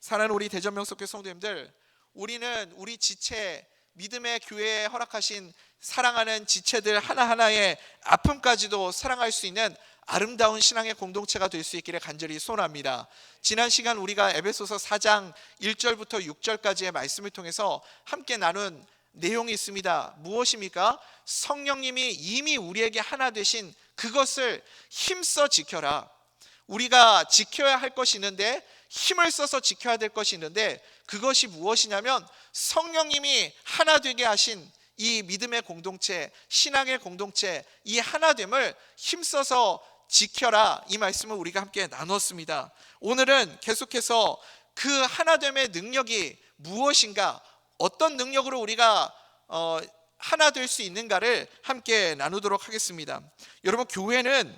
사랑하는 우리 대전명석교 성도님들, 우리는 우리 지체 믿음의 교회에 허락하신 사랑하는 지체들 하나하나의 아픔까지도 사랑할 수 있는 아름다운 신앙의 공동체가 될 수 있기를 간절히 소원합니다. 지난 시간 우리가 에베소서 4장 1절부터 6절까지의 말씀을 통해서 함께 나눈 내용이 있습니다. 무엇입니까? 성령님이 이미 우리에게 하나 되신 그것을 힘써 지켜라. 우리가 지켜야 할 것이 있는데 힘을 써서 지켜야 될 것이 있는데 그것이 무엇이냐면 성령님이 하나 되게 하신 이 믿음의 공동체, 신앙의 공동체, 이 하나됨을 힘써서 지켜라. 이 말씀을 우리가 함께 나눴습니다. 오늘은 계속해서 그 하나됨의 능력이 무엇인가, 어떤 능력으로 우리가 어, 하나 될 수 있는가를 함께 나누도록 하겠습니다. 여러분, 교회는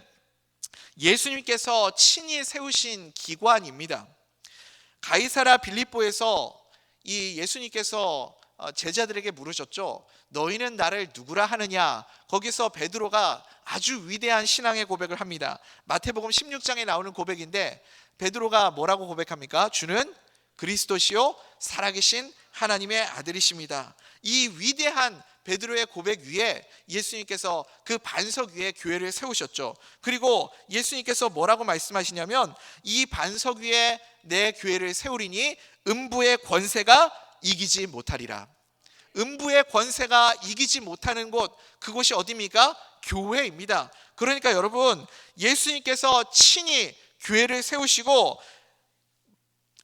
예수님께서 친히 세우신 기관입니다. 가이사라 빌립보에서 이 예수님께서 어, 제자들에게 물으셨죠. 너희는 나를 누구라 하느냐? 거기서 베드로가 아주 위대한 신앙의 고백을 합니다. 마태복음 16장에 나오는 고백인데 베드로가 뭐라고 고백합니까? 주는 그리스도시요 살아계신 하나님의 아들이십니다. 이 위대한 베드로의 고백 위에 예수님께서 그 반석 위에 교회를 세우셨죠. 그리고 예수님께서 뭐라고 말씀하시냐면 이 반석 위에 내 교회를 세우리니 음부의 권세가 이기지 못하리라. 음부의 권세가 이기지 못하는 곳 그곳이 어디입니까? 교회입니다. 그러니까 여러분 예수님께서 친히 교회를 세우시고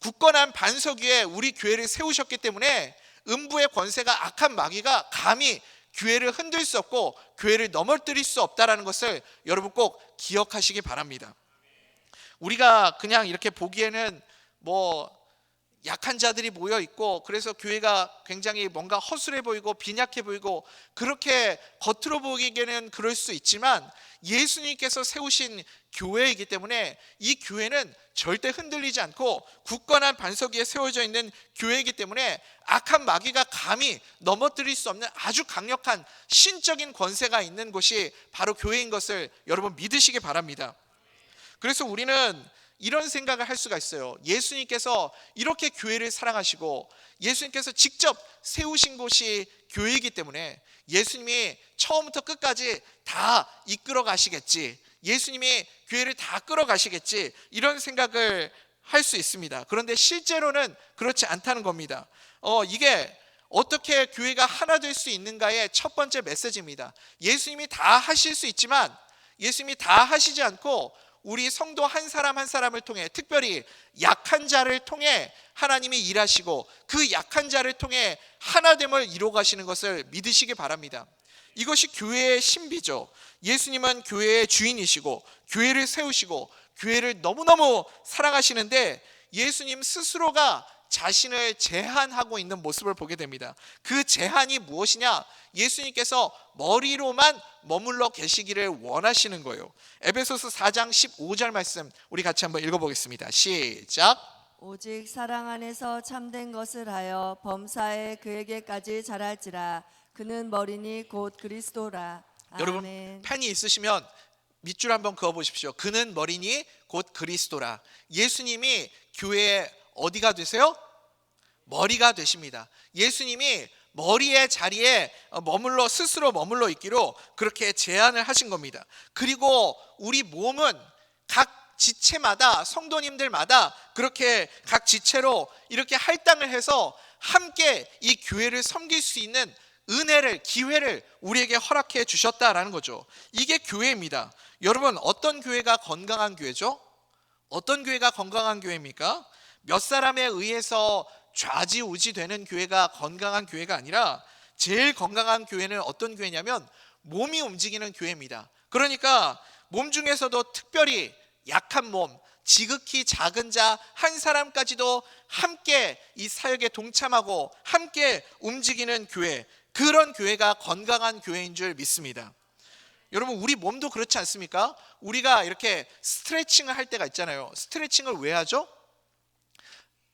굳건한 반석 위에 우리 교회를 세우셨기 때문에 음부의 권세가 악한 마귀가 감히 교회를 흔들 수 없고 교회를 넘어뜨릴 수 없다라는 것을 여러분 꼭 기억하시기 바랍니다. 우리가 그냥 이렇게 보기에는 뭐 약한 자들이 모여 있고 그래서 교회가 굉장히 뭔가 허술해 보이고 빈약해 보이고 그렇게 겉으로 보기에는 그럴 수 있지만 예수님께서 세우신 교회이기 때문에 이 교회는 절대 흔들리지 않고 굳건한 반석 위에 세워져 있는 교회이기 때문에 악한 마귀가 감히 넘어뜨릴 수 없는 아주 강력한 신적인 권세가 있는 곳이 바로 교회인 것을 여러분 믿으시기 바랍니다. 그래서 우리는 이런 생각을 할 수가 있어요. 예수님께서 이렇게 교회를 사랑하시고 예수님께서 직접 세우신 곳이 교회이기 때문에 예수님이 처음부터 끝까지 다 이끌어 가시겠지. 예수님이 교회를 다 끌어 가시겠지. 이런 생각을 할 수 있습니다. 그런데 실제로는 그렇지 않다는 겁니다. 어, 이게 어떻게 교회가 하나 될 수 있는가의 첫 번째 메시지입니다. 예수님이 다 하실 수 있지만 예수님이 다 하시지 않고 우리 성도 한 사람 한 사람을 통해 특별히 약한 자를 통해 하나님이 일하시고 그 약한 자를 통해 하나됨을 이루어 가시는 것을 믿으시기 바랍니다. 이것이 교회의 신비죠. 예수님은 교회의 주인이시고 교회를 세우시고 교회를 너무너무 사랑하시는데 예수님 스스로가 자신을 제한하고 있는 모습을 보게 됩니다. 그 제한이 무엇이냐? 예수님께서 머리로만 머물러 계시기를 원하시는 거예요. 에베소서 4장 15절 말씀 우리 같이 한번 읽어보겠습니다. 시작. 오직 사랑 안에서 참된 것을 하여 범사에 그에게까지 자랄지라 그는 머리니 곧 그리스도라 여러분 아멘. 펜이 있으시면 밑줄 한번 그어 보십시오. 그는 머리니 곧 그리스도라. 예수님이 교회의 어디가 되세요? 머리가 되십니다. 예수님이 머리의 자리에 머물러 스스로 머물러 있기로 그렇게 제안을 하신 겁니다. 그리고 우리 몸은 각 지체마다 성도님들마다 그렇게 각 지체로 이렇게 할당을 해서 함께 이 교회를 섬길 수 있는 은혜를 기회를 우리에게 허락해 주셨다라는 거죠. 이게 교회입니다. 여러분 어떤 교회가 건강한 교회죠? 어떤 교회가 건강한 교회입니까? 몇 사람에 의해서 좌지우지 되는 교회가 건강한 교회가 아니라 제일 건강한 교회는 어떤 교회냐면 몸이 움직이는 교회입니다. 그러니까 몸 중에서도 특별히 약한 몸, 지극히 작은 자 한 사람까지도 함께 이 사역에 동참하고 함께 움직이는 교회, 그런 교회가 건강한 교회인 줄 믿습니다. 여러분 우리 몸도 그렇지 않습니까? 우리가 이렇게 스트레칭을 할 때가 있잖아요. 스트레칭을 왜 하죠?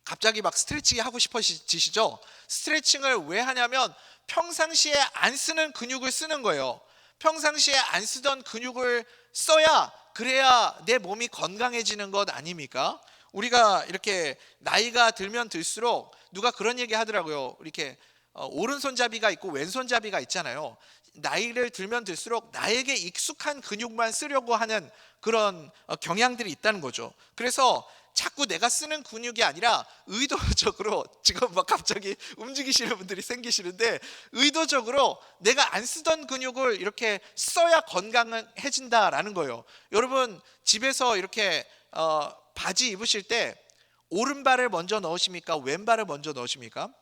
갑자기 막 스트레칭 하고 싶어지시죠? 스트레칭을 왜 하냐면 평상시에 안 쓰는 근육을 쓰는 거예요. 평상시에 안 쓰던 근육을 써야 그래야 내 몸이 건강해지는 것 아닙니까? 우리가 이렇게 나이가 들면 들수록 누가 그런 얘기 하더라고요. 이렇게 어, 오른손잡이가 있고 왼손잡이가 있잖아요. 나이를 들면 들수록 나에게 익숙한 근육만 쓰려고 하는 그런 어, 경향들이 있다는 거죠. 그래서 자꾸 내가 쓰는 근육이 아니라 의도적으로 지금 막 갑자기 움직이시는 분들이 생기시는데 의도적으로 내가 안 쓰던 근육을 이렇게 써야 건강해진다라는 거예요. 여러분 집에서 이렇게 어, 바지 입으실 때 오른발을 먼저 넣으십니까? 왼발을 먼저 넣으십니까?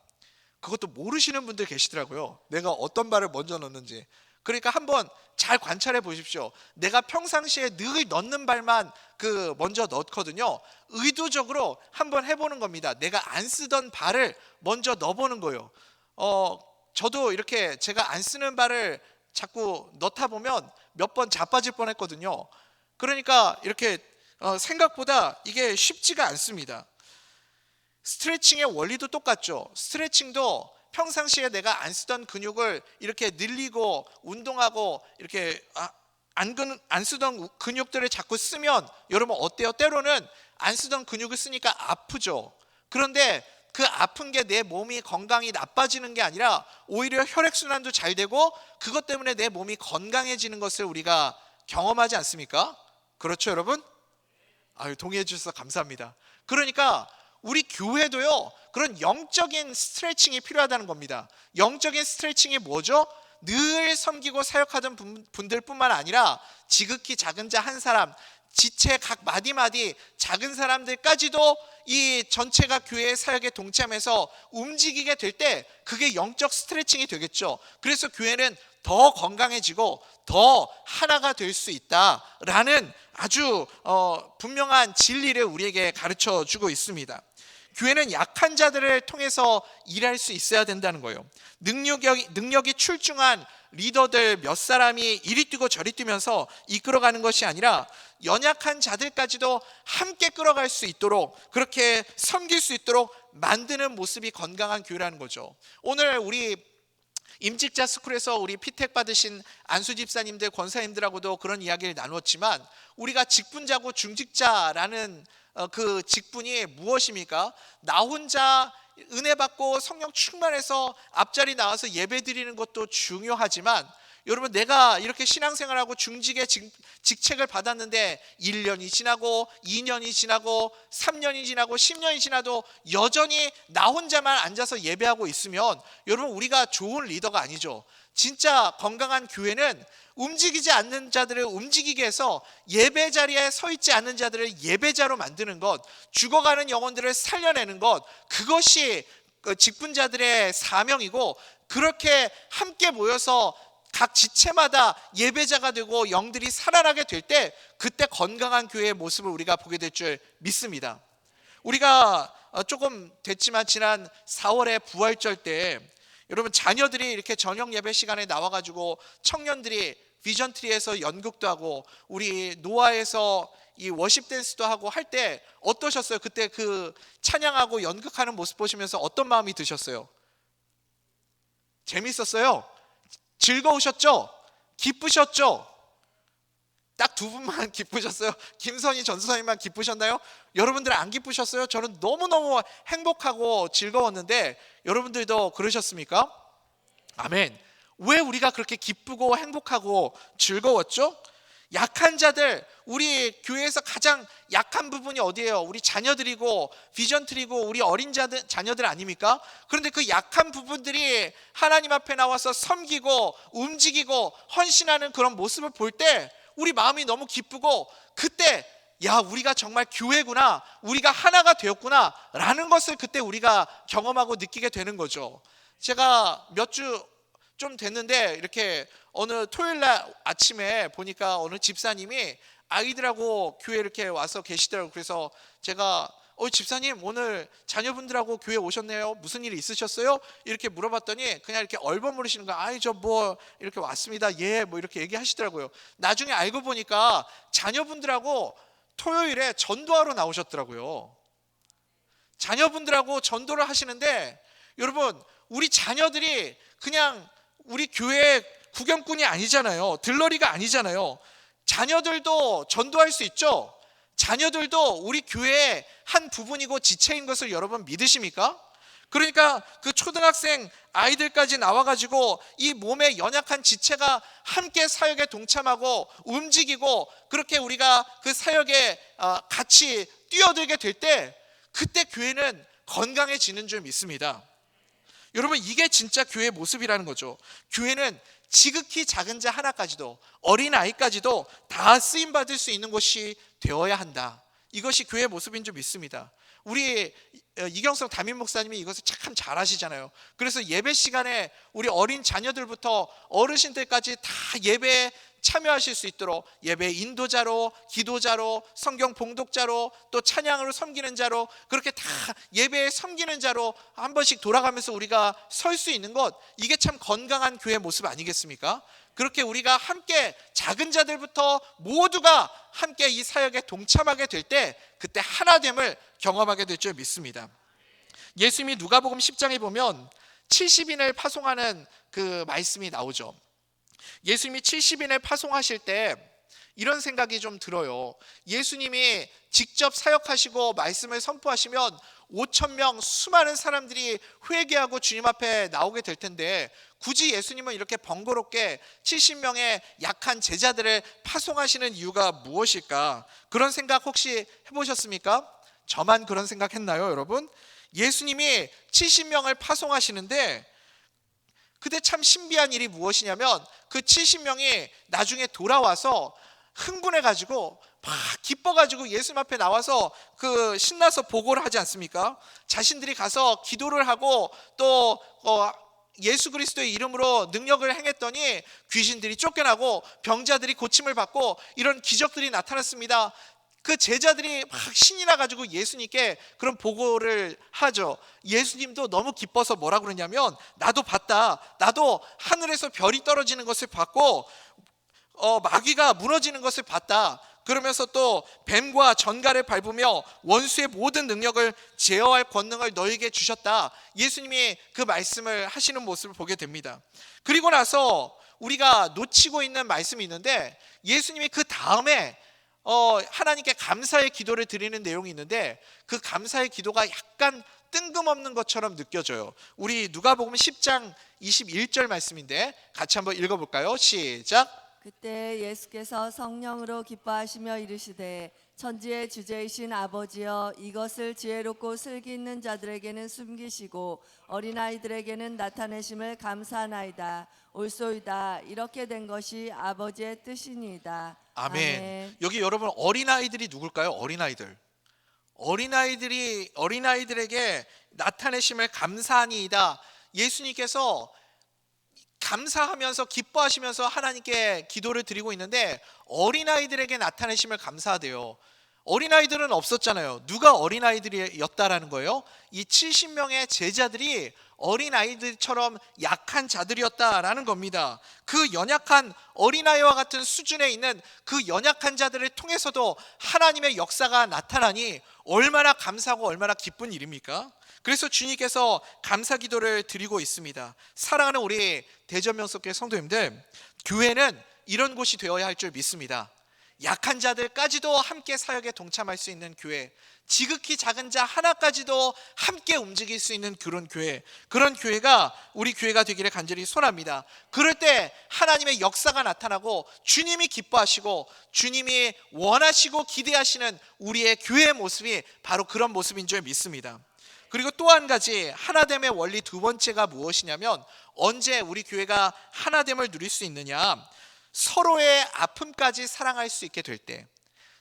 그것도 모르시는 분들 계시더라고요. 내가 어떤 발을 먼저 넣는지. 그러니까 한번 잘 관찰해 보십시오. 내가 평상시에 늘 넣는 발만 그 먼저 넣거든요. 의도적으로 한번 해보는 겁니다. 내가 안 쓰던 발을 먼저 넣어보는 거예요. 어, 저도 이렇게 제가 안 쓰는 발을 자꾸 넣다 보면 몇 번 자빠질 뻔했거든요. 그러니까 이렇게 어, 생각보다 이게 쉽지가 않습니다. 스트레칭의 원리도 똑같죠. 스트레칭도 평상시에 내가 안 쓰던 근육을 이렇게 늘리고 운동하고 이렇게 아, 안, 쓰던 근육들을 자꾸 쓰면 여러분 어때요? 때로는 안 쓰던 근육을 쓰니까 아프죠. 그런데 그 아픈 게 내 몸이 건강이 나빠지는 게 아니라 오히려 혈액순환도 잘 되고 그것 때문에 내 몸이 건강해지는 것을 우리가 경험하지 않습니까? 그렇죠, 여러분? 아유, 동의해 주셔서 감사합니다. 그러니까 우리 교회도요. 그런 영적인 스트레칭이 필요하다는 겁니다. 영적인 스트레칭이 뭐죠? 늘 섬기고 사역하던 분- 분들뿐만 아니라 지극히 작은 자 한 사람, 지체 각 마디마디 작은 사람들까지도 이 전체가 교회의 사역에 동참해서 움직이게 될 때 그게 영적 스트레칭이 되겠죠. 그래서 교회는 더 건강해지고 더 하나가 될 수 있다라는 아주 어, 분명한 진리를 우리에게 가르쳐 주고 있습니다. 교회는 약한 자들을 통해서 일할 수 있어야 된다는 거예요. 능력이, 능력이 출중한 리더들 몇 사람이 이리 뛰고 저리 뛰면서 이끌어가는 것이 아니라 연약한 자들까지도 함께 끌어갈 수 있도록 그렇게 섬길 수 있도록 만드는 모습이 건강한 교회라는 거죠. 오늘 우리 임직자 스쿨에서 우리 피택 받으신 안수 집사님들 권사님들하고도 그런 이야기를 나누었지만 우리가 직분자고 중직자라는 어, 그 직분이 무엇입니까? 나 혼자 은혜 받고 성령 충만해서 앞자리 나와서 예배 드리는 것도 중요하지만 여러분 내가 이렇게 신앙생활하고 중직의 직, 직책을 받았는데 1년이 지나고 2년이 지나고 3년이 지나고 10년이 지나도 여전히 나 혼자만 앉아서 예배하고 있으면 여러분 우리가 좋은 리더가 아니죠. 진짜 건강한 교회는 움직이지 않는 자들을 움직이게 해서 예배 자리에 서 있지 않는 자들을 예배자로 만드는 것, 죽어가는 영혼들을 살려내는 것, 그것이 그 직분자들의 사명이고 그렇게 함께 모여서 각 지체마다 예배자가 되고 영들이 살아나게 될 때 그때 건강한 교회의 모습을 우리가 보게 될 줄 믿습니다. 우리가 어, 조금 됐지만 지난 4월에 부활절 때 여러분 자녀들이 이렇게 저녁 예배 시간에 나와 가지고 청년들이 비전 트리에서 연극도 하고 우리 노아에서 이 워십 댄스도 하고 할 때 어떠셨어요? 그때 그 찬양하고 연극하는 모습 보시면서 어떤 마음이 드셨어요? 재밌었어요? 즐거우셨죠? 기쁘셨죠? 딱 두 분만 기쁘셨어요? 김선희 전수사님만 기쁘셨나요? 여러분들 안 기쁘셨어요? 저는 너무너무 행복하고 즐거웠는데 여러분들도 그러셨습니까? 아멘. 왜 우리가 그렇게 기쁘고 행복하고 즐거웠죠? 약한 자들, 우리 교회에서 가장 약한 부분이 어디예요? 우리 자녀들이고 비전 트리고 우리 어린 자들, 자녀들 아닙니까? 그런데 그 약한 부분들이 하나님 앞에 나와서 섬기고 움직이고 헌신하는 그런 모습을 볼 때 우리 마음이 너무 기쁘고 그때 야 우리가 정말 교회구나 우리가 하나가 되었구나 라는 것을 그때 우리가 경험하고 느끼게 되는 거죠 제가 몇 주 좀 됐는데 이렇게 어느 토요일 날 아침에 보니까 어느 집사님이 아이들하고 교회 이렇게 와서 계시더라고요. 그래서 제가 어 집사님 오늘 자녀분들하고 교회 오셨네요. 무슨 일 있으셨어요? 이렇게 물어봤더니 그냥 이렇게 얼버무리시는 거야 아이 저 뭐 이렇게 왔습니다. 예. 뭐 이렇게 얘기하시더라고요. 나중에 알고 보니까 자녀분들하고 토요일에 전도하러 나오셨더라고요. 자녀분들하고 전도를 하시는데 여러분 우리 자녀들이 그냥 우리 교회 구경꾼이 아니잖아요 들러리가 아니잖아요 자녀들도 전도할 수 있죠. 자녀들도 우리 교회의 한 부분이고 지체인 것을 여러분 믿으십니까? 그러니까 그 초등학생 아이들까지 나와가지고 이 몸의 연약한 지체가 함께 사역에 동참하고 움직이고 그렇게 우리가 그 사역에 어, 같이 뛰어들게 될 때 그때 교회는 건강해지는 줄 믿습니다. 여러분 이게 진짜 교회의 모습이라는 거죠. 교회는 지극히 작은 자 하나까지도 어린 아이까지도 다 쓰임 받을 수 있는 곳이 되어야 한다. 이것이 교회의 모습인 줄 믿습니다. 우리 어, 이경성 담임 목사님이 이것을 참 잘하시잖아요. 그래서 예배 시간에 우리 어린 자녀들부터 어르신들까지 다 예배에 참여하실 수 있도록 예배 인도자로, 기도자로, 성경 봉독자로, 또 찬양으로 섬기는 자로 그렇게 다 예배에 섬기는 자로 한 번씩 돌아가면서 우리가 설 수 있는 것 이게 참 건강한 교회 모습 아니겠습니까? 그렇게 우리가 함께 작은 자들부터 모두가 함께 이 사역에 동참하게 될 때 그때 하나됨을 경험하게 될 줄 믿습니다. 예수님이 누가복음 10장에 보면 70인을 파송하는 그 말씀이 나오죠. 예수님이 70인을 파송하실 때 이런 생각이 좀 들어요. 예수님이 직접 사역하시고 말씀을 선포하시면 5천 명 수많은 사람들이 회개하고 주님 앞에 나오게 될 텐데 굳이 예수님은 이렇게 번거롭게 70명의 약한 제자들을 파송하시는 이유가 무엇일까? 그런 생각 혹시 해보셨습니까? 저만 그런 생각했나요, 여러분? 예수님이 70명을 파송하시는데 그때 참 신비한 일이 무엇이냐면 그 70명이 나중에 돌아와서 흥분해 가지고 막 기뻐 가지고 예수님 앞에 나와서 그 신나서 보고를 하지 않습니까? 자신들이 가서 기도를 하고 또 어, 예수 그리스도의 이름으로 능력을 행했더니 귀신들이 쫓겨나고 병자들이 고침을 받고 이런 기적들이 나타났습니다. 그 제자들이 막 신이 나가지고 예수님께 그런 보고를 하죠. 예수님도 너무 기뻐서 뭐라 그러냐면 나도 봤다. 나도 하늘에서 별이 떨어지는 것을 봤고 어, 마귀가 무너지는 것을 봤다. 그러면서 또 뱀과 전갈을 밟으며 원수의 모든 능력을 제어할 권능을 너에게 주셨다. 예수님이 그 말씀을 하시는 모습을 보게 됩니다. 그리고 나서 우리가 놓치고 있는 말씀이 있는데 예수님이 그 다음에 어, 하나님께 감사의 기도를 드리는 내용이 있는데 그 감사의 기도가 약간 뜬금없는 것처럼 느껴져요. 우리 누가복음 10장 21절 말씀인데 같이 한번 읽어 볼까요? 시작. 그때 예수께서 성령으로 기뻐하시며 이르시되 천지의 주제이신 아버지여 이것을 지혜롭고 슬기 있는 자들에게는 숨기시고 어린아이들에게는 나타내심을 감사하나이다 올소이다 이렇게 된 것이 아버지의 뜻이니이다 아멘. 여기 여러분 어린아이들이 누굴까요? 어린아이들. 어린아이들이 어린아이들에게 나타내심을 감사하니이다. 예수님께서 감사하면서 기뻐하시면서 하나님께 기도를 드리고 있는데 어린아이들에게 나타내심을 감사하대요. 어린아이들은 없었잖아요. 누가 어린아이들이었다라는 거예요? 이 70명의 제자들이 어린아이들처럼 약한 자들이었다라는 겁니다. 그 연약한 어린아이와 같은 수준에 있는 그 연약한 자들을 통해서도 하나님의 역사가 나타나니 얼마나 감사하고 얼마나 기쁜 일입니까? 그래서 주님께서 감사 기도를 드리고 있습니다. 사랑하는 우리 대전명석교회 성도님들, 교회는 이런 곳이 되어야 할 줄 믿습니다. 약한 자들까지도 함께 사역에 동참할 수 있는 교회, 지극히 작은 자 하나까지도 함께 움직일 수 있는 그런 교회, 그런 교회가 우리 교회가 되기를 간절히 소원합니다. 그럴 때 하나님의 역사가 나타나고 주님이 기뻐하시고 주님이 원하시고 기대하시는 우리의 교회의 모습이 바로 그런 모습인 줄 믿습니다. 그리고 또 한 가지 하나됨의 원리 두 번째가 무엇이냐면 언제 우리 교회가 하나됨을 누릴 수 있느냐? 서로의 아픔까지 사랑할 수 있게 될 때,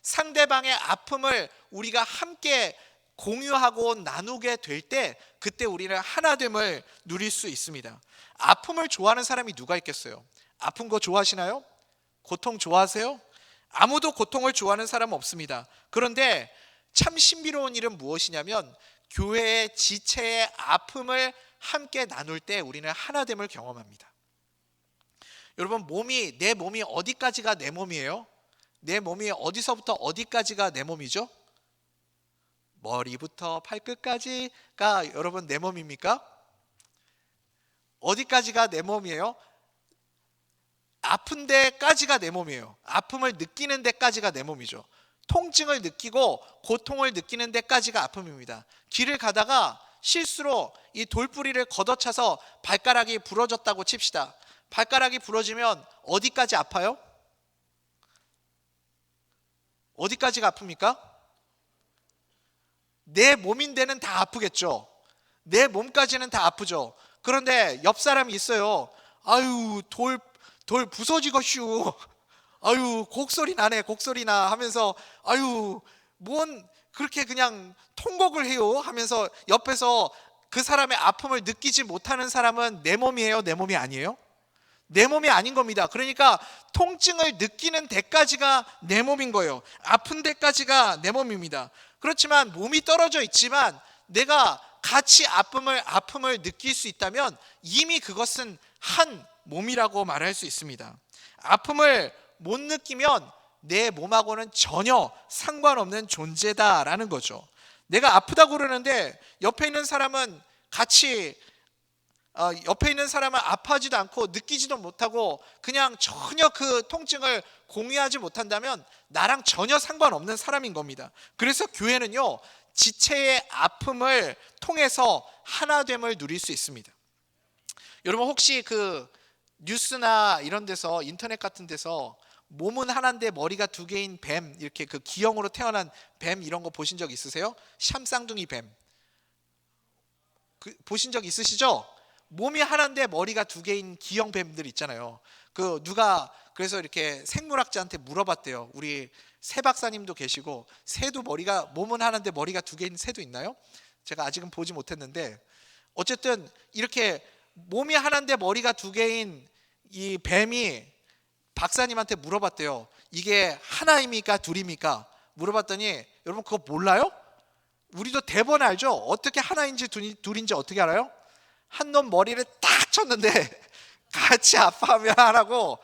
상대방의 아픔을 우리가 함께 공유하고 나누게 될 때, 그때 우리는 하나됨을 누릴 수 있습니다. 아픔을 좋아하는 사람이 누가 있겠어요? 아픈 거 좋아하시나요? 고통 좋아하세요? 아무도 고통을 좋아하는 사람은 없습니다. 그런데 참 신비로운 일은 무엇이냐면 교회의 지체의 아픔을 함께 나눌 때 우리는 하나됨을 경험합니다. 여러분 몸이 내 몸이 어디까지가 내 몸이에요? 내 몸이 어디서부터 어디까지가 내 몸이죠? 머리부터 발끝까지가 여러분 내 몸입니까? 어디까지가 내 몸이에요? 아픈 데까지가 내 몸이에요. 아픔을 느끼는 데까지가 내 몸이죠. 통증을 느끼고 고통을 느끼는 데까지가 아픔입니다. 길을 가다가 실수로 이 돌뿌리를 걷어차서 발가락이 부러졌다고 칩시다. 발가락이 부러지면 어디까지 아파요? 어디까지가 아픕니까? 내 몸인데는 다 아프겠죠. 내 몸까지는 다 아프죠. 그런데 옆 사람이 있어요. 아유 돌 돌 부서지겠슈. 아유 곡소리 나네 곡소리 나 하면서 아유 뭔 그렇게 그냥 통곡을 해요 하면서 옆에서 그 사람의 아픔을 느끼지 못하는 사람은 내 몸이에요 내 몸이 아니에요? 내 몸이 아닌 겁니다. 그러니까 통증을 느끼는 데까지가 내 몸인 거예요. 아픈 데까지가 내 몸입니다. 그렇지만 몸이 떨어져 있지만 내가 같이 아픔을 아픔을 느낄 수 있다면 이미 그것은 한 몸이라고 말할 수 있습니다. 아픔을 못 느끼면 내 몸하고는 전혀 상관없는 존재다라는 거죠. 내가 아프다고 그러는데 옆에 있는 사람은 같이 어, 옆에 있는 사람은 아파하지도 않고 느끼지도 못하고 그냥 전혀 그 통증을 공유하지 못한다면 나랑 전혀 상관없는 사람인 겁니다. 그래서 교회는요 지체의 아픔을 통해서 하나됨을 누릴 수 있습니다. 여러분 혹시 그 뉴스나 이런 데서 인터넷 같은 데서 몸은 하나인데 머리가 두 개인 뱀 이렇게 그 기형으로 태어난 뱀 이런 거 보신 적 있으세요? 샴쌍둥이 뱀 그, 보신 적 있으시죠? 몸이 하나인데 머리가 두 개인 기형 뱀들 있잖아요. 그 누가 그래서 이렇게 생물학자한테 물어봤대요. 우리 새 박사님도 계시고 새도 머리가 몸은 하나인데 머리가 두 개인 새도 있나요? 제가 아직은 보지 못했는데 어쨌든 이렇게 몸이 하나인데 머리가 두 개인 이 뱀이 박사님한테 물어봤대요. 이게 하나입니까 둘입니까? 물어봤더니 여러분 그거 몰라요? 우리도 대번 알죠? 어떻게 하나인지 둘- 둘인지 어떻게 알아요? 한 놈 머리를 딱 쳤는데 같이 아파하면 하라고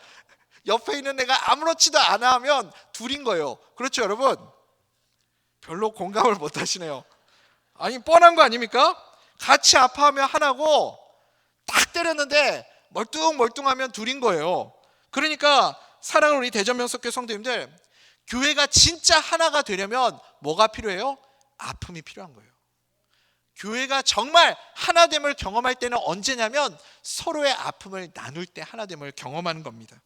옆에 있는 애가 아무렇지도 않아 하면 둘인 거예요. 그렇죠, 여러분? 별로 공감을 못 하시네요. 아니, 뻔한 거 아닙니까? 같이 아파하면 하나고 딱 때렸는데 멀뚱멀뚱하면 둘인 거예요. 그러니까 사랑하는 우리 대전명석교 성도님들 교회가 진짜 하나가 되려면 뭐가 필요해요? 아픔이 필요한 거예요. 교회가 정말 하나됨을 경험할 때는 언제냐면 서로의 아픔을 나눌 때 하나됨을 경험하는 겁니다.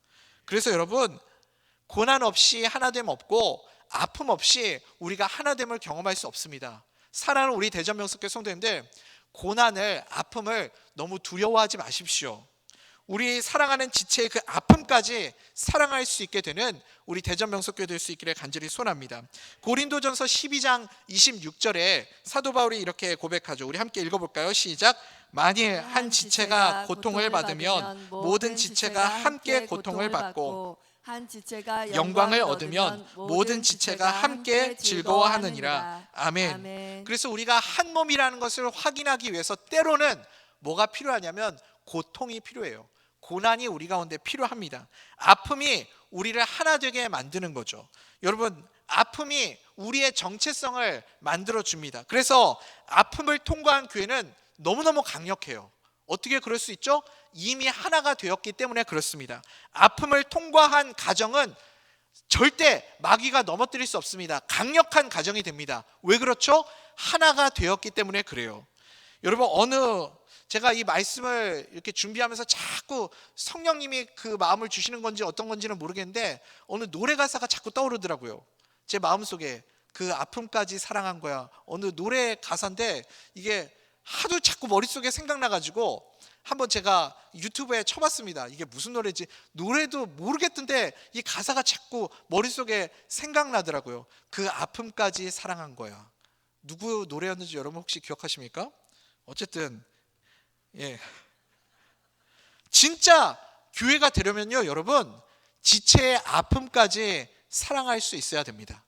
그래서 여러분 고난 없이 하나됨 없고 아픔 없이 우리가 하나됨을 경험할 수 없습니다. 사랑하는 우리 대전명석교 성도님들 고난을 아픔을 너무 두려워하지 마십시오. 우리 사랑하는 지체의 그 아픔까지 사랑할 수 있게 되는 우리 대전 명석교회 될 수 있기를 간절히 소원합니다. 고린도전서 12장 26절에 사도 바울이 이렇게 고백하죠. 우리 함께 읽어볼까요? 시작. 만일 한 지체가 고통을 받으면 모든 지체가 함께 고통을 받고 한 지체가 영광을 얻으면 모든 지체가 함께 즐거워하느니라. 아멘. 아멘. 그래서 우리가 한 몸이라는 것을 확인하기 위해서 때로는 뭐가 필요하냐면 고통이 필요해요. 고난이 우리 가운데 필요합니다. 아픔이 우리를 하나 되게 만드는 거죠. 여러분, 아픔이 우리의 정체성을 만들어 줍니다. 그래서 아픔을 통과한 교회는 너무너무 강력해요. 어떻게 그럴 수 있죠? 이미 하나가 되었기 때문에 그렇습니다. 아픔을 통과한 가정은 절대 마귀가 넘어뜨릴 수 없습니다. 강력한 가정이 됩니다. 왜 그렇죠? 하나가 되었기 때문에 그래요. 여러분 어느 제가 이 말씀을 이렇게 준비하면서 자꾸 성령님이 그 마음을 주시는 건지 어떤 건지는 모르겠는데 어느 노래 가사가 자꾸 떠오르더라고요. 제 마음속에 그 아픔까지 사랑한 거야. 어느 노래 가사인데 이게 하도 자꾸 머릿속에 생각나가지고 한번 제가 유튜브에 쳐봤습니다. 이게 무슨 노래지? 노래도 모르겠던데 이 가사가 자꾸 머릿속에 생각나더라고요. 그 아픔까지 사랑한 거야. 누구 노래였는지 여러분 혹시 기억하십니까? 어쨌든 예. 진짜 교회가 되려면요, 여러분 지체의 아픔까지 사랑할 수 있어야 됩니다.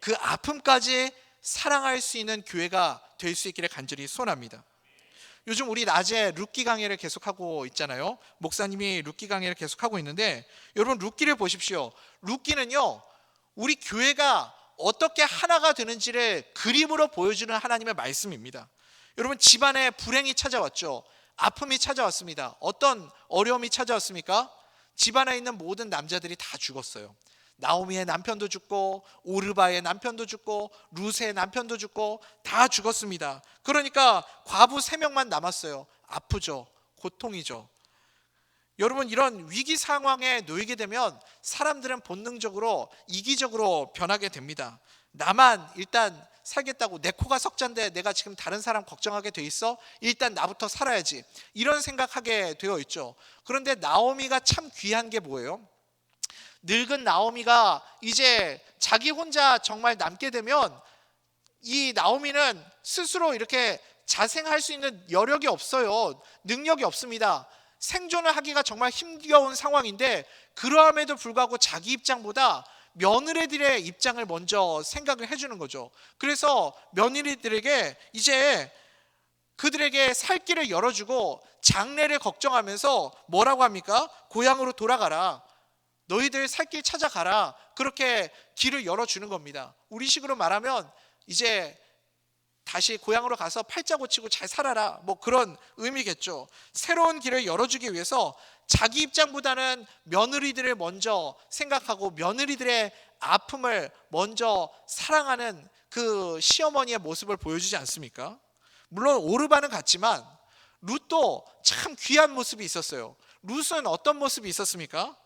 그 아픔까지 사랑할 수 있는 교회가 될 수 있기를 간절히 소원합니다. 요즘 우리 낮에 룻기 강의를 계속하고 있잖아요. 목사님이 룻기 강의를 계속하고 있는데 여러분 룻기를 보십시오. 룻기는요. 우리 교회가 어떻게 하나가 되는지를 그림으로 보여주는 하나님의 말씀입니다. 여러분 집안에 불행이 찾아왔죠. 아픔이 찾아왔습니다. 어떤 어려움이 찾아왔습니까? 집안에 있는 모든 남자들이 다 죽었어요. 나오미의 남편도 죽고 오르바의 남편도 죽고 루세의 남편도 죽고 다 죽었습니다. 그러니까 과부 세 명만 남았어요. 아프죠. 고통이죠. 여러분 이런 위기 상황에 놓이게 되면 사람들은 본능적으로 이기적으로 변하게 됩니다. 나만 일단 살겠다고 내 코가 석잔데 내가 지금 다른 사람 걱정하게 돼 있어? 일단 나부터 살아야지. 이런 생각하게 되어 있죠. 그런데 나오미가 참 귀한 게 뭐예요? 늙은 나오미가 이제 자기 혼자 정말 남게 되면 이 나오미는 스스로 이렇게 자생할 수 있는 여력이 없어요. 능력이 없습니다. 생존을 하기가 정말 힘겨운 상황인데 그러함에도 불구하고 자기 입장보다 며느리들의 입장을 먼저 생각을 해주는 거죠. 그래서 며느리들에게 이제 그들에게 살 길을 열어주고 장래를 걱정하면서 뭐라고 합니까? 고향으로 돌아가라. 너희들 살 길 찾아가라. 그렇게 길을 열어주는 겁니다. 우리식으로 말하면 이제 다시 고향으로 가서 팔자 고치고 잘 살아라. 뭐 그런 의미겠죠. 새로운 길을 열어주기 위해서 자기 입장보다는 며느리들을 먼저 생각하고 며느리들의 아픔을 먼저 사랑하는 그 시어머니의 모습을 보여주지 않습니까? 물론 오르바는 같지만 룻도 참 귀한 모습이 있었어요. 룻은 어떤 모습이 있었습니까?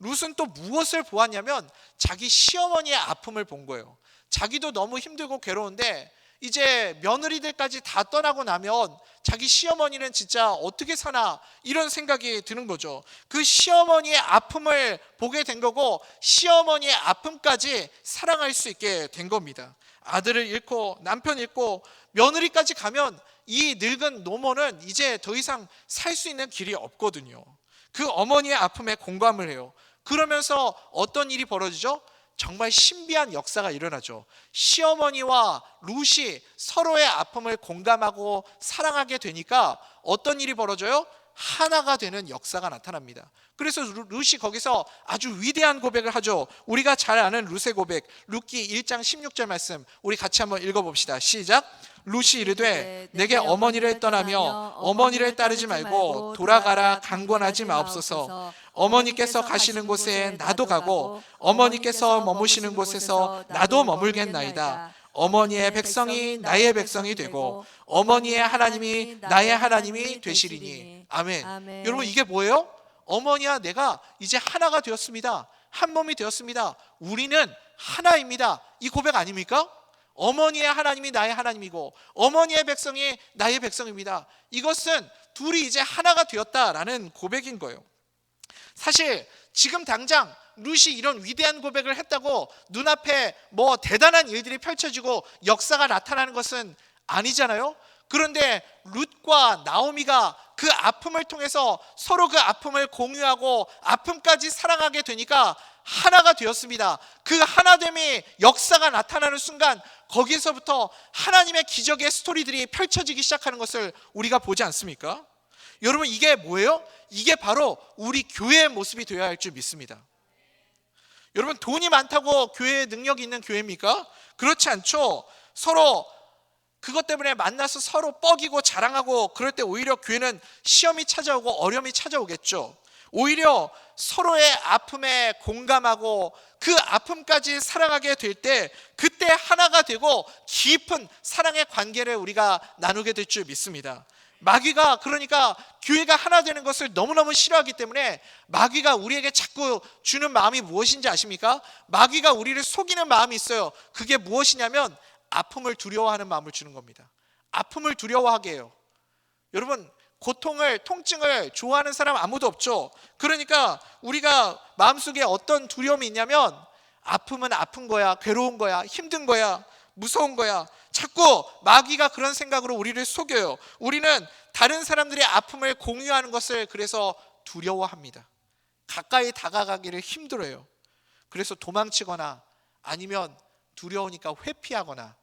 룻은 또 무엇을 보았냐면 자기 시어머니의 아픔을 본 거예요. 자기도 너무 힘들고 괴로운데 이제 며느리들까지 다 떠나고 나면 자기 시어머니는 진짜 어떻게 사나 이런 생각이 드는 거죠. 그 시어머니의 아픔을 보게 된 거고 시어머니의 아픔까지 사랑할 수 있게 된 겁니다. 아들을 잃고 남편 잃고 며느리까지 가면 이 늙은 노모는 이제 더 이상 살 수 있는 길이 없거든요. 그 어머니의 아픔에 공감을 해요. 그러면서 어떤 일이 벌어지죠? 정말 신비한 역사가 일어나죠. 시어머니와 루시 서로의 아픔을 공감하고 사랑하게 되니까 어떤 일이 벌어져요? 하나가 되는 역사가 나타납니다. 그래서 루- 룻이 거기서 아주 위대한 고백을 하죠. 우리가 잘 아는 룻의 고백, 룻기 1장 16절 말씀 우리 같이 한번 읽어봅시다. 시작. 룻이 이르되 내게 어머니를 떠나며 어머니를 따르지 말고 돌아가라 강권하지 마옵소서. 어머니께서 가시는 곳에 나도 가고 어머니께서 머무시는 곳에서 나도 머물겠나이다. 어머니의 백성이 나의 백성이 되고 어머니의 하나님이 나의 하나님이 되시리니 아멘. 아멘. 여러분 이게 뭐예요? 어머니와 내가 이제 하나가 되었습니다. 한 몸이 되었습니다. 우리는 하나입니다. 이 고백 아닙니까? 어머니의 하나님이 나의 하나님이고 어머니의 백성이 나의 백성입니다. 이것은 둘이 이제 하나가 되었다라는 고백인 거예요. 사실 지금 당장 룻이 이런 위대한 고백을 했다고 눈앞에 뭐 대단한 일들이 펼쳐지고 역사가 나타나는 것은 아니잖아요. 그런데 룻과 나오미가 그 아픔을 통해서 서로 그 아픔을 공유하고 아픔까지 사랑하게 되니까 하나가 되었습니다. 그 하나됨이 역사가 나타나는 순간 거기서부터 하나님의 기적의 스토리들이 펼쳐지기 시작하는 것을 우리가 보지 않습니까? 여러분 이게 뭐예요? 이게 바로 우리 교회의 모습이 되어야 할 줄 믿습니다. 여러분 돈이 많다고 교회에 능력이 있는 교회입니까? 그렇지 않죠. 서로 그것 때문에 만나서 서로 뻐기고 자랑하고 그럴 때 오히려 교회는 시험이 찾아오고 어려움이 찾아오겠죠. 오히려 서로의 아픔에 공감하고 그 아픔까지 사랑하게 될 때 그때 하나가 되고 깊은 사랑의 관계를 우리가 나누게 될 줄 믿습니다. 마귀가 그러니까 교회가 하나 되는 것을 너무너무 싫어하기 때문에 마귀가 우리에게 자꾸 주는 마음이 무엇인지 아십니까? 마귀가 우리를 속이는 마음이 있어요. 그게 무엇이냐면 아픔을 두려워하는 마음을 주는 겁니다. 아픔을 두려워하게 해요. 여러분 고통을 통증을 좋아하는 사람 아무도 없죠. 그러니까 우리가 마음속에 어떤 두려움이 있냐면 아픔은 아픈 거야, 괴로운 거야, 힘든 거야, 무서운 거야. 자꾸 마귀가 그런 생각으로 우리를 속여요. 우리는 다른 사람들의 아픔을 공유하는 것을 그래서 두려워합니다. 가까이 다가가기를 힘들어요. 그래서 도망치거나 아니면 두려우니까 회피하거나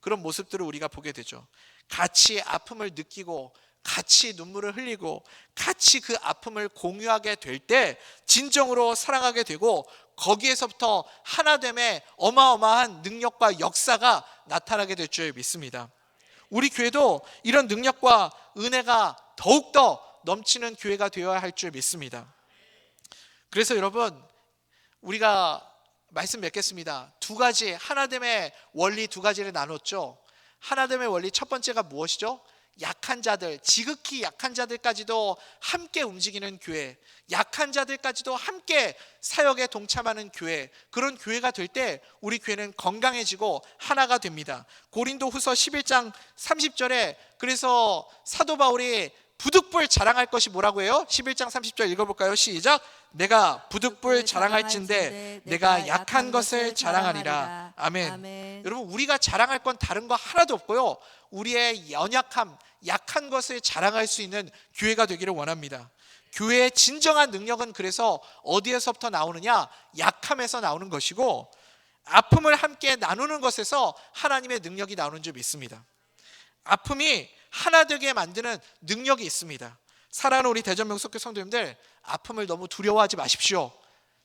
그런 모습들을 우리가 보게 되죠. 같이 아픔을 느끼고 같이 눈물을 흘리고 같이 그 아픔을 공유하게 될 때 진정으로 사랑하게 되고 거기에서부터 하나됨의 어마어마한 능력과 역사가 나타나게 될 줄 믿습니다. 우리 교회도 이런 능력과 은혜가 더욱더 넘치는 교회가 되어야 할 줄 믿습니다. 그래서 여러분 우리가 말씀 맺겠습니다. 두 가지 하나됨의 원리 두 가지를 나눴죠. 하나됨의 원리 첫 번째가 무엇이죠? 약한 자들, 지극히 약한 자들까지도 함께 움직이는 교회, 약한 자들까지도 함께 사역에 동참하는 교회, 그런 교회가 될 때 우리 교회는 건강해지고 하나가 됩니다. 고린도 후서 11장 30절에 그래서 사도 바울이 부득불 자랑할 것이 뭐라고 해요? 11장 30절 읽어볼까요? 시작. 내가 부득불 자랑할진대 내가 약한 것을 자랑하리라. 아멘. 여러분 우리가 자랑할 건 다른 거 하나도 없고요. 우리의 연약함, 약한 것을 자랑할 수 있는 교회가 되기를 원합니다. 교회의 진정한 능력은 그래서 어디에서부터 나오느냐? 약함에서 나오는 것이고 아픔을 함께 나누는 것에서 하나님의 능력이 나오는 줄 믿습니다. 아픔이 하나 되게 만드는 능력이 있습니다. 사랑하는 우리 대전 명석교 성도님들 아픔을 너무 두려워하지 마십시오.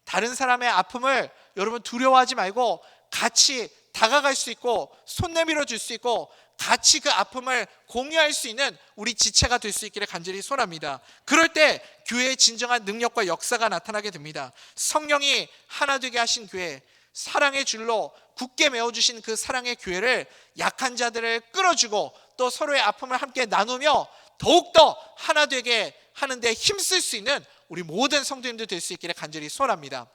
다른 사람의 아픔을 여러분 두려워하지 말고 같이 다가갈 수 있고 손 내밀어 줄 수 있고 같이 그 아픔을 공유할 수 있는 우리 지체가 될 수 있기를 간절히 소원합니다. 그럴 때 교회의 진정한 능력과 역사가 나타나게 됩니다. 성령이 하나 되게 하신 교회, 사랑의 줄로 굳게 메어 주신 그 사랑의 교회를 약한 자들을 끌어주고 또 서로의 아픔을 함께 나누며 더욱더 하나 되게 하는데 힘쓸 수 있는 우리 모든 성도님들 될 수 있기를 간절히 소원합니다.